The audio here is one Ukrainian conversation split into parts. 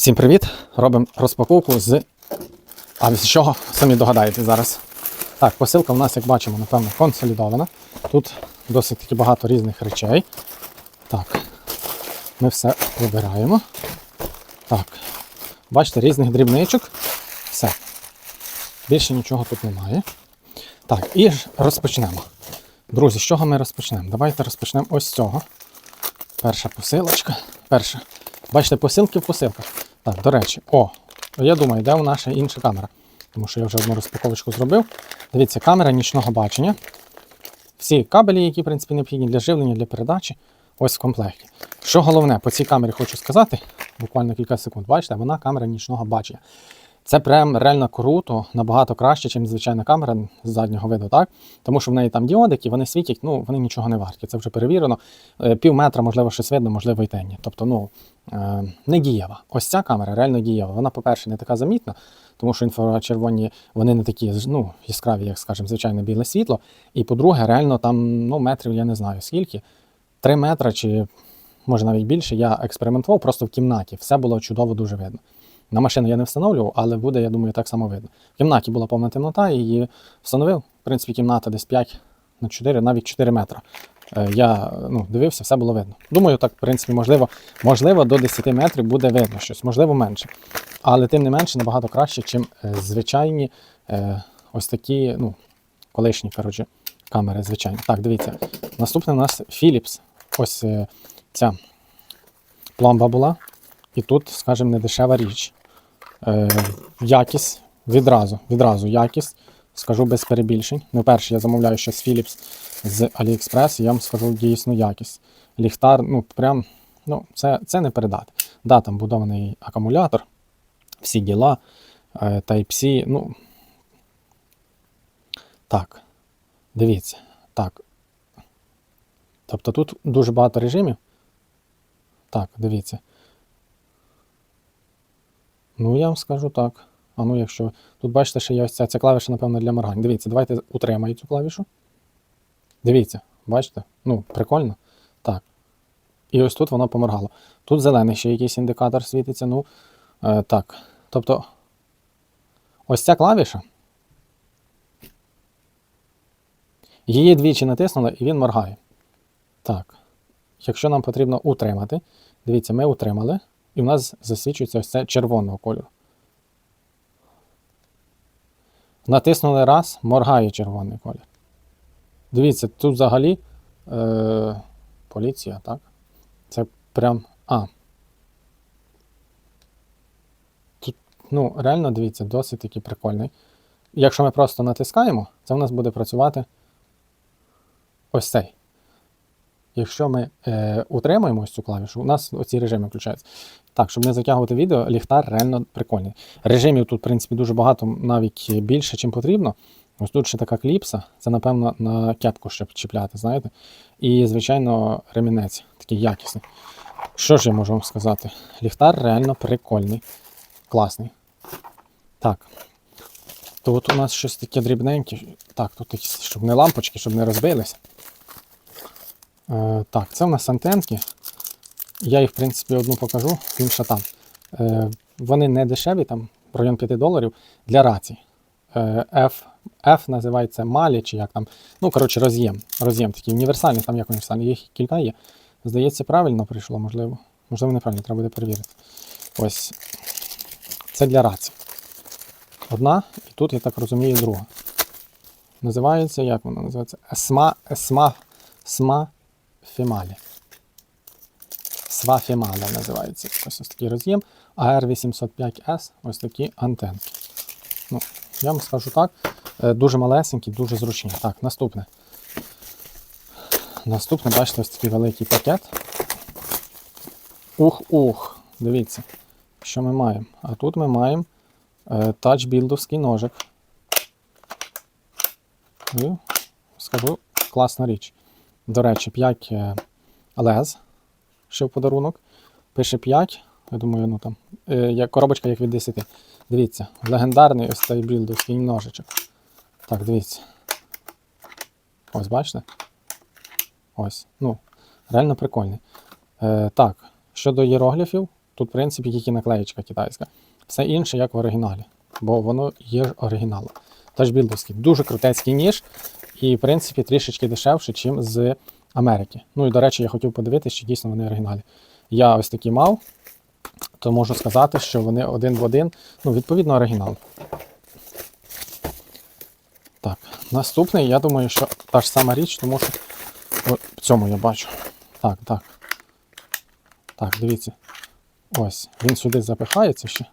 Всім привіт! Робимо розпаковку з. А з чого самі догадаєтесь зараз? Так, посилка у нас, як бачимо, напевно, консолідована. Тут досить таки багато різних речей. Так, ми все вибираємо. Так. Бачите, різних дрібничок. Все. Більше нічого тут немає. Так, і розпочнемо. Друзі, з чого ми розпочнемо? Давайте розпочнемо ось з цього. Перша посилочка. Перша. Бачите, посилки в посилках. Так, до речі, о, я думаю, де у наша інша камера. Тому що я вже одну розпаковочку зробив. Дивіться, камера нічного бачення. Всі кабелі, які в принципі необхідні для живлення, для передачі, ось в комплекті. Що головне, по цій камері хочу сказати, буквально кілька секунд, бачите, вона камера нічного бачення. Це прям реально круто, набагато краще, ніж звичайна камера з заднього виду, так? Тому що в неї там діодики, вони світять, ну вони нічого не варті. Це вже перевірено. Е, Пів метра, можливо, щось видно, можливо, і темні. Тобто, ну не дієва. Ось ця камера реально дієва. Вона, по-перше, не така замітна, тому що інфрачервоні вони не такі ну, яскраві, як скажімо, звичайне біле світло. І по-друге, реально там ну, метрів я не знаю скільки. Три метри чи може навіть більше. Я експериментував просто в кімнаті. Все було чудово дуже видно. На машину я не встановлював, але буде, я думаю, так само видно. В кімнаті була повна темнота і її встановив. В принципі, кімната десь 5 на 4, навіть 4 метри. Е, Я ну, дивився, все було видно. Думаю, так, в принципі, можливо, можливо, до 10 метрів буде видно щось, можливо, менше. Але тим не менше набагато краще, ніж звичайні е, ось такі, ну, колишні коротше, камери, звичайні. Так, дивіться. Наступне у нас Philips. Ось е, ця пломба була. І тут, скажімо, не дешева річ. Е, якість відразу, відразу якість. Скажу без перебільшень. Ну, перше, я замовляю щось Philips з AliExpress, і я вам скажу дійсно якість. Ліхтар, ну, прям, ну, це, це не передати. Да, там будований акумулятор, всі діла, е, Type-C, ну. Так. Дивіться. Так. Тобто тут дуже багато режимів. Так, дивіться. Ну, я вам скажу так. А ну, якщо. Тут бачите, що є ось ця, ця клавіша, напевно, для моргань. Дивіться, давайте утримаю цю клавішу. Дивіться, бачите? Ну, прикольно. Так. І ось тут воно поморгало. Тут зелений ще якийсь індикатор світиться. Ну, е, так. Тобто, ось ця клавіша. Її двічі натиснули, і він моргає. Так. Якщо нам потрібно утримати, дивіться, ми утримали, і в нас засвічується ось це червоного кольору. Натиснули раз, моргає червоний колір. Дивіться, тут взагалі е, поліція, так? Це прям. А. Тут, ну, реально, дивіться, досить такий прикольний. Якщо ми просто натискаємо, це в нас буде працювати ось цей. Якщо ми е, утримуємо ось цю клавішу, у нас оці режими включаються. Так, щоб не затягувати відео, ліхтар реально прикольний. Режимів тут, в принципі, дуже багато, навіть більше, чим потрібно. Ось тут ще така кліпса, це, напевно, на кепку щоб чіпляти, знаєте. І, звичайно, ремінець такий якісний. Що ж я можу вам сказати? Ліхтар реально прикольний, класний. Так. Тут у нас щось таке дрібненьке. Так, тут щоб не лампочки, щоб не розбилися. Е, так, це у нас антенки. Я їх, в принципі, одну покажу, інша там. Е, вони не дешеві, там в район 5 доларів для рацій. Е, F, F називається Малі, чи як там. Ну, коротше, роз'єм. Роз'єм такий універсальний, там як універсальний, їх кілька є. Здається, правильно прийшло, можливо. Можливо, неправильно, треба буде перевірити. Ось. Це для рацій. Одна, і тут, я так розумію, друга. Називається, як вона називається? Есма, есма, сма фемалі. Свафемала називається. Ось ось такий роз'єм. AR805S, ось такі антенки. Ну, я вам скажу так. е, Дуже малесенькі, дуже зручні. Так, наступне. Наступне, бачите, ось такий великий пакет. Ух-ух, дивіться, що ми маємо. А тут ми маємо е, тачбілдовський ножик. І, скажу, класна річ. До речі, 5 е, лез, ще в подарунок. Пише 5. Я думаю, ну там. Е, коробочка як від 10. Дивіться, легендарний ось цей білдовський ножичок. Так, дивіться. Ось, бачите? Ось. Ну, реально прикольний. Е, так, щодо єрогліфів, Тут, в принципі, тільки наклеєчка китайська. Все інше, як в оригіналі, бо воно є оригіналом. Тачбілдовський. Дуже крутецький ніж, і, в принципі, трішечки дешевше, ніж з Америки. Ну і, до речі, я хотів подивитися, чи дійсно вони оригіналі. Я ось такі мав, то можу сказати, що вони один в один, ну, відповідно, оригінал. Так, наступний, я думаю, що та ж сама річ, тому що о, в цьому я бачу. Так, так. Так, дивіться. Ось, він сюди запихається ще.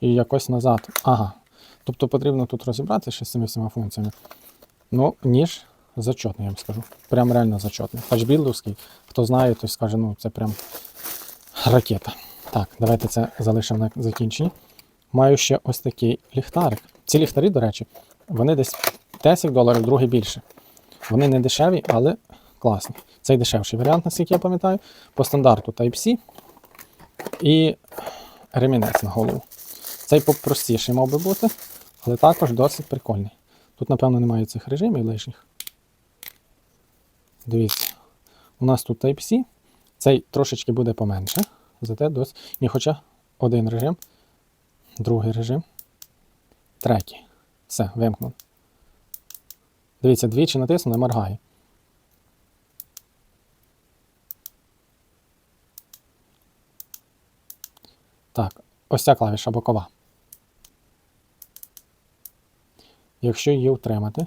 І якось назад. Ага. Тобто потрібно тут розібратися з цими всіма функціями. Ну, ніж зачетний, я вам скажу. Прям реально зачетний. Тачбілдовський. Хто знає, той скаже, ну це прям ракета. Так, давайте це залишимо на закінченні. Маю ще ось такий ліхтарик. Ці ліхтарі, до речі, вони десь 10 доларів, другий більше. Вони не дешеві, але класні. Цей дешевший варіант, наскільки я пам'ятаю, по стандарту Type-C і ремінець на голову. Цей попростіший мав би бути, але також досить прикольний. Тут, напевно, немає цих режимів лишніх. Дивіться, у нас тут Type-C. Цей трошечки буде поменше. Зате досить. Ні, хоча один режим, другий режим, третій. Все, вимкнув. Дивіться, двічі натисну, не моргає. Так, ось ця клавіша бокова. Якщо її утримати.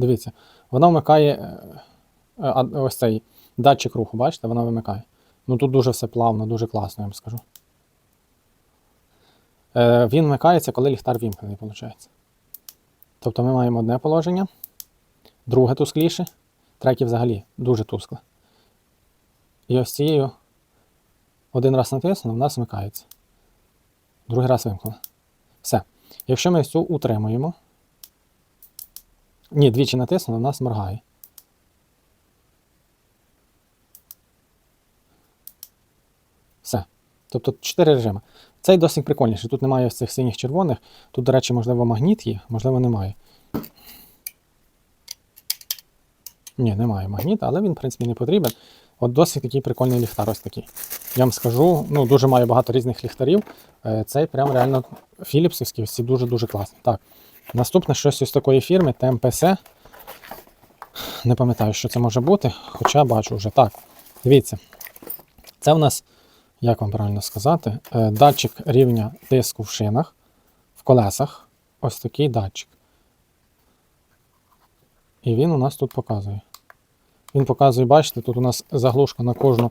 Дивіться, вона вмикає е, е, ось цей датчик руху, бачите, вона вимикає. Ну тут дуже все плавно, дуже класно, я вам скажу. Е, Він вмикається, коли ліхтар вімкнений, виходить. Тобто ми маємо одне положення, друге тускліше, третє взагалі дуже тускле. І ось цією один раз натиснули, в нас вмикається. Другий раз вимкнули. Все. Якщо ми цю утримуємо, ні, двічі натиснули, в нас моргає. Все. Тобто 4 режими. Цей досить прикольніший. Тут немає ось цих синіх червоних. Тут, до речі, можливо, магніт є, можливо, немає. Ні, немає магніта, але він, в принципі, не потрібен. От досить такий прикольний ліхтар ось такий. Я вам скажу, ну, дуже має багато різних ліхтарів. Е, Цей прям реально філіпсівський, всі дуже-дуже класні. Так, наступне щось із такої фірми TMPC. Не пам'ятаю, що це може бути, хоча бачу вже. Так, дивіться. Це в нас, як вам правильно сказати, е, датчик рівня тиску в шинах, в колесах. Ось такий датчик. І він у нас тут показує. Він показує, бачите, тут у нас заглушка на кожну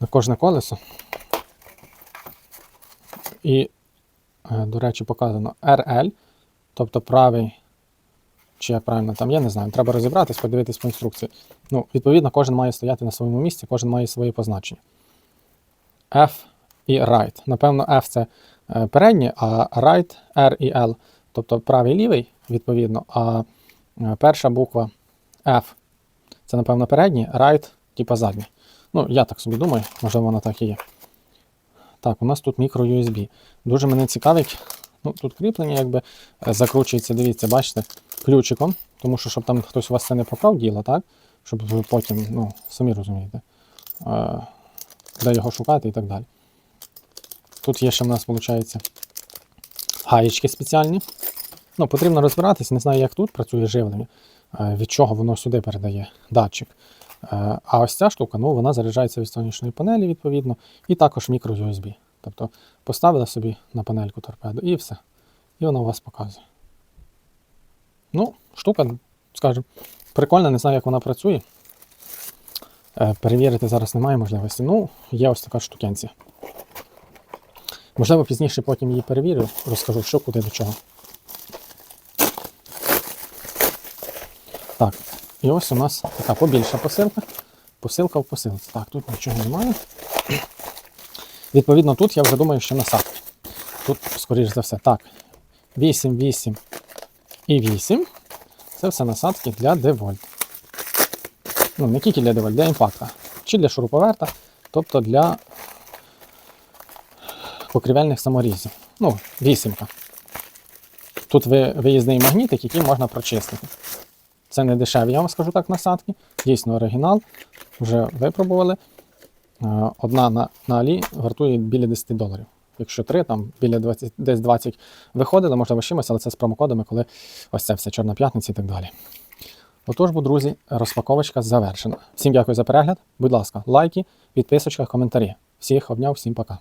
на кожне колесо. І, е, до речі, показано RL, тобто правий, чи як правильно там, я не знаю, треба розібратись, подивитись по інструкції. Ну, відповідно, кожен має стояти на своєму місці, кожен має своє позначення. F і right. Напевно, F це е, переднє, а right, R і L, тобто правий лівий, відповідно, а е, перша буква F це, напевно, передній, right, типа задній. Ну, я так собі думаю, можливо, воно так і є. Так, у нас тут мікро USB. Дуже мене цікавить. Ну, Тут кріплення якби е, закручується, дивіться, бачите, ключиком, тому що щоб там хтось у вас це не поклав діло, так? Щоб ви потім, ну, самі розумієте, е, де його шукати і так далі. Тут є ще в нас, виходить, гаєчки спеціальні. Ну, Потрібно розбиратись, не знаю, як тут працює живлення, від чого воно сюди передає датчик. Е, А ось ця штука, ну, вона заряджається від сонячної панелі, відповідно, і також мікро USB. Тобто поставили собі на панельку торпеду і все. І вона у вас показує. Ну, штука, скажімо, прикольна, не знаю, як вона працює. Е, Перевірити зараз немає можливості. Ну, є ось така штукенція. Можливо, пізніше потім її перевірю, розкажу, що куди до чого. Так, і ось у нас така побільша посилка. Посилка в посилці. Так, тут нічого немає. Відповідно, тут я вже думаю, що насадки. Тут, скоріш за все, так. 8, 8 і 8. Це все насадки для девольт. Ну, не тільки для девольт, для імпакта. Чи для шуруповерта, тобто для покрівельних саморізів. Ну, вісімка. Тут виїзний магнітик, який можна прочистити. Це не дешеві, я вам скажу так, насадки. Дійсно оригінал. Вже випробували. Е, Одна на, на Алі вартує біля 10 доларів. Якщо три, там біля 20, десь 20 виходили, з чимось, але це з промокодами, коли ось це все Чорна п'ятниця і так далі. Отож, бо, друзі, розпаковочка завершена. Всім дякую за перегляд. Будь ласка, лайки, підписочка, коментарі. Всіх обняв, всім пока.